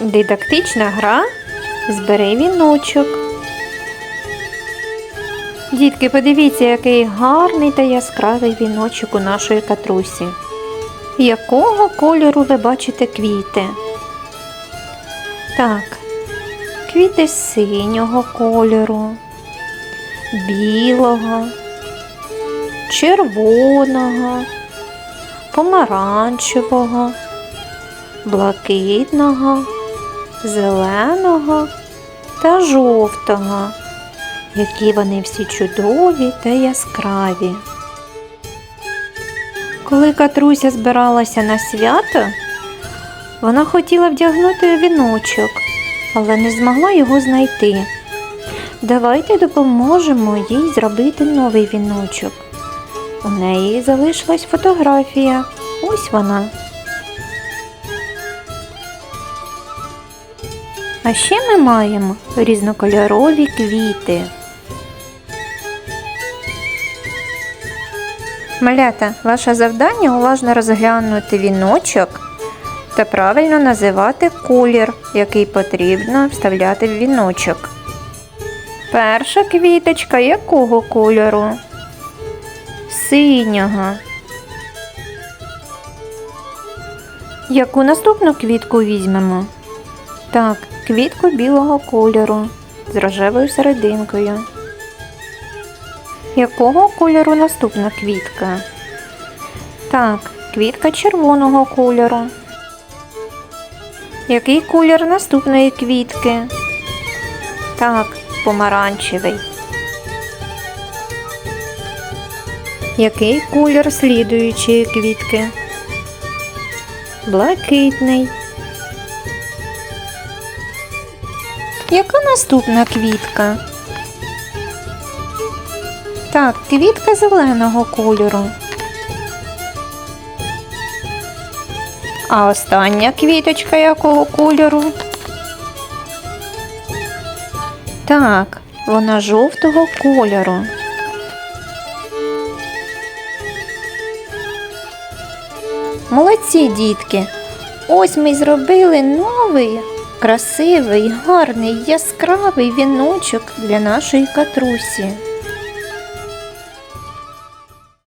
Дидактична гра Збери віночок. Дітки, подивіться, який гарний та яскравий віночок у нашої катрусі. Якого кольору ви бачите квіти? Так, квіти синього кольору, білого, червоного, помаранчевого, блакитного, зеленого та жовтого, які вони всі чудові та яскраві. Коли Катруся збиралася на свято, вона хотіла вдягнути віночок, але не змогла його знайти. Давайте допоможемо їй зробити новий віночок. У неї залишилась фотографія. Ось вона. А ще ми маємо різнокольорові квіти. Малята, ваше завдання уважно розглянути віночок та правильно називати колір, який потрібно вставляти в віночок. Перша квіточка якого кольору? Синього. Яку наступну квітку візьмемо? Так, квітку білого кольору з рожевою серединкою. Якого кольору наступна квітка? Так, квітка червоного кольору. Який колір наступної квітки? Так, помаранчевий. Який колір слідуючої квітки? Блакитний. Яка наступна квітка? Так, квітка зеленого кольору. А остання квіточка якого кольору? Так, вона жовтого кольору. Молодці, дітки! Ось ми зробили новий, красивий, гарний, яскравий віночок для нашої катрусі.